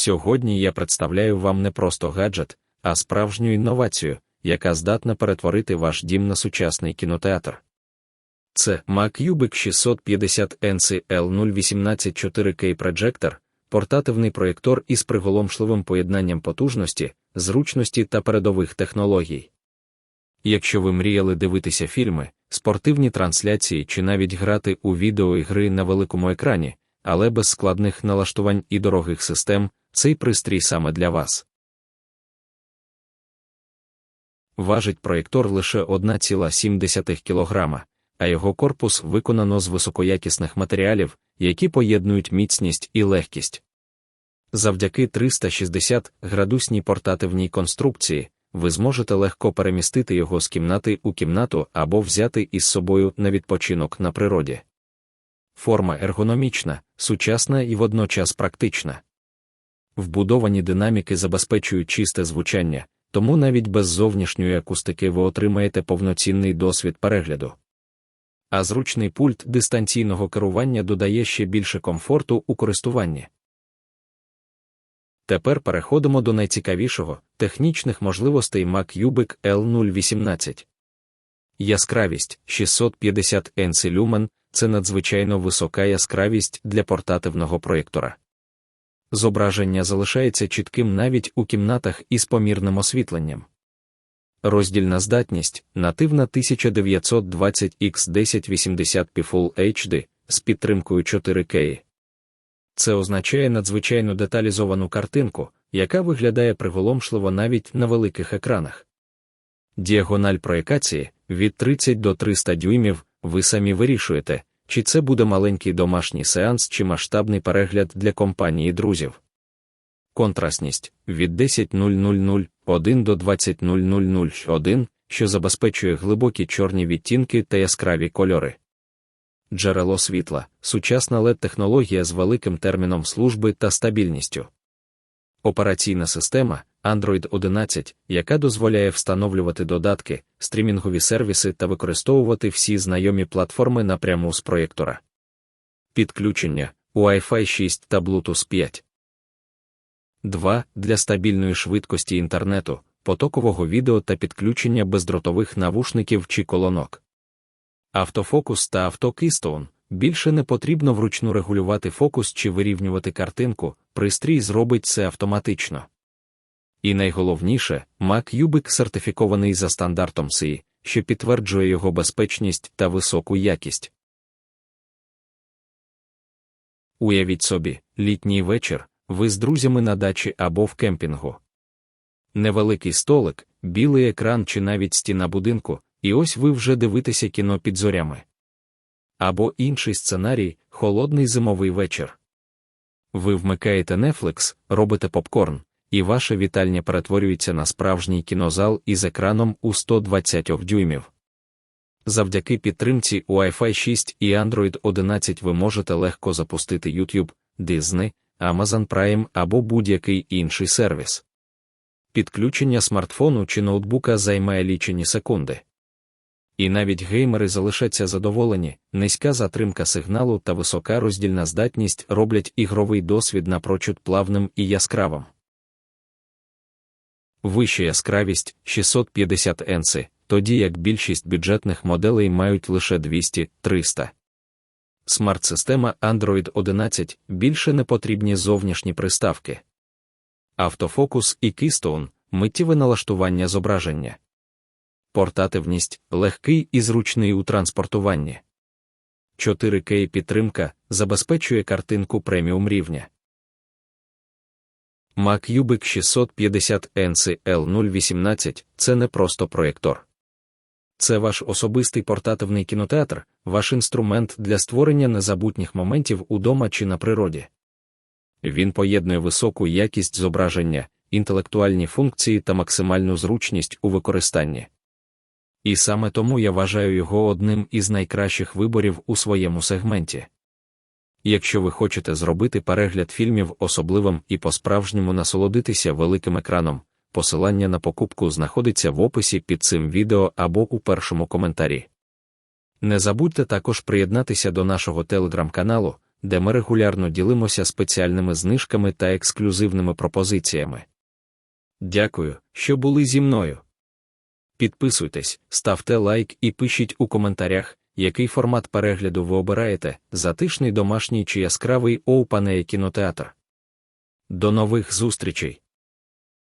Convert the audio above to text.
Сьогодні я представляю вам не просто гаджет, а справжню інновацію, яка здатна перетворити ваш дім на сучасний кінотеатр. Це MacUbic 650 NCL 018 4K Projector, портативний проєктор із приголомшливим поєднанням потужності, зручності та передових технологій. Якщо ви мріяли дивитися фільми, спортивні трансляції чи навіть грати у відеоігри на великому екрані, але без складних налаштувань і дорогих систем, цей пристрій саме для вас. Важить проєктор лише 1,7 кг, а його корпус виконано з високоякісних матеріалів, які поєднують міцність і легкість. Завдяки 360 градусній портативній конструкції ви зможете легко перемістити його з кімнати у кімнату або взяти із собою на відпочинок на природі. Форма ергономічна, сучасна і водночас практична. Вбудовані динаміки забезпечують чисте звучання, тому навіть без зовнішньої акустики ви отримаєте повноцінний досвід перегляду. А зручний пульт дистанційного керування додає ще більше комфорту у користуванні. Тепер переходимо до найцікавішого технічних можливостей MacUbic L018. Яскравість 650 NC люмен це надзвичайно висока яскравість для портативного проєктора. Зображення залишається чітким навіть у кімнатах із помірним освітленням. Роздільна здатність нативна 1920x1080p Full HD з підтримкою 4К. Це означає надзвичайно деталізовану картинку, яка виглядає приголомшливо навіть на великих екранах. Діагональ проєкації від 30 до 300 дюймів ви самі вирішуєте, чи це буде маленький домашній сеанс чи масштабний перегляд для компанії друзів. Контрастність від 10001 до 20001, що забезпечує глибокі чорні відтінки та яскраві кольори. Джерело світла, сучасна led технологія з великим терміном служби та стабільністю. Операційна система Android 11, яка дозволяє встановлювати додатки, стрімінгові сервіси та використовувати всі знайомі платформи напряму з проєктора. Підключення Wi-Fi 6 та Bluetooth 5. 2. Для стабільної швидкості інтернету, потокового відео та підключення бездротових навушників чи колонок. Автофокус та автокистоун більше не потрібно вручну регулювати фокус чи вирівнювати картинку, пристрій зробить це автоматично. І найголовніше, Mac сертифікований за стандартом SI, що підтверджує його безпечність та високу якість. Уявіть собі, літній вечір, ви з друзями на дачі або в кемпінгу. Невеликий столик, білий екран чи навіть стіна будинку, і ось ви вже дивитеся кіно під зорями. Або інший сценарій холодний зимовий вечір. Ви вмикаєте Netflix, робите попкорн, і ваша вітальня перетворюється на справжній кінозал із екраном у 120 дюймів. Завдяки підтримці Wi-Fi 6 і Android 11 ви можете легко запустити YouTube, Disney, Amazon Prime або будь-який інший сервіс. Підключення смартфону чи ноутбука займає лічені секунди. І навіть геймери залишаться задоволені, низька затримка сигналу та висока роздільна здатність роблять ігровий досвід напрочуд плавним і яскравим. Вища яскравість 650 енси, тоді як більшість бюджетних моделей мають лише 200-300. Смарт-система Android 11 більше не потрібні зовнішні приставки. Автофокус і Keystone – миттєве налаштування зображення портативність, легкий і зручний у транспортуванні. 4К підтримка забезпечує картинку преміум рівня. MacUbic 650 NC 018 це не просто проєктор. Це ваш особистий портативний кінотеатр, ваш інструмент для створення незабутніх моментів удома чи на природі. Він поєднує високу якість зображення, інтелектуальні функції та максимальну зручність у використанні. І саме тому я вважаю його одним із найкращих виборів у своєму сегменті. Якщо ви хочете зробити перегляд фільмів особливим і по-справжньому насолодитися великим екраном, посилання на покупку знаходиться в описі під цим відео або у першому коментарі. Не забудьте також приєднатися до нашого телеграм-каналу, де ми регулярно ділимося спеціальними знижками та ексклюзивними пропозиціями. Дякую, що були зі мною. Підписуйтесь, ставте лайк і пишіть у коментарях, який формат перегляду ви обираєте затишний домашній чи яскравий оупанеє кінотеатр. До нових зустрічей!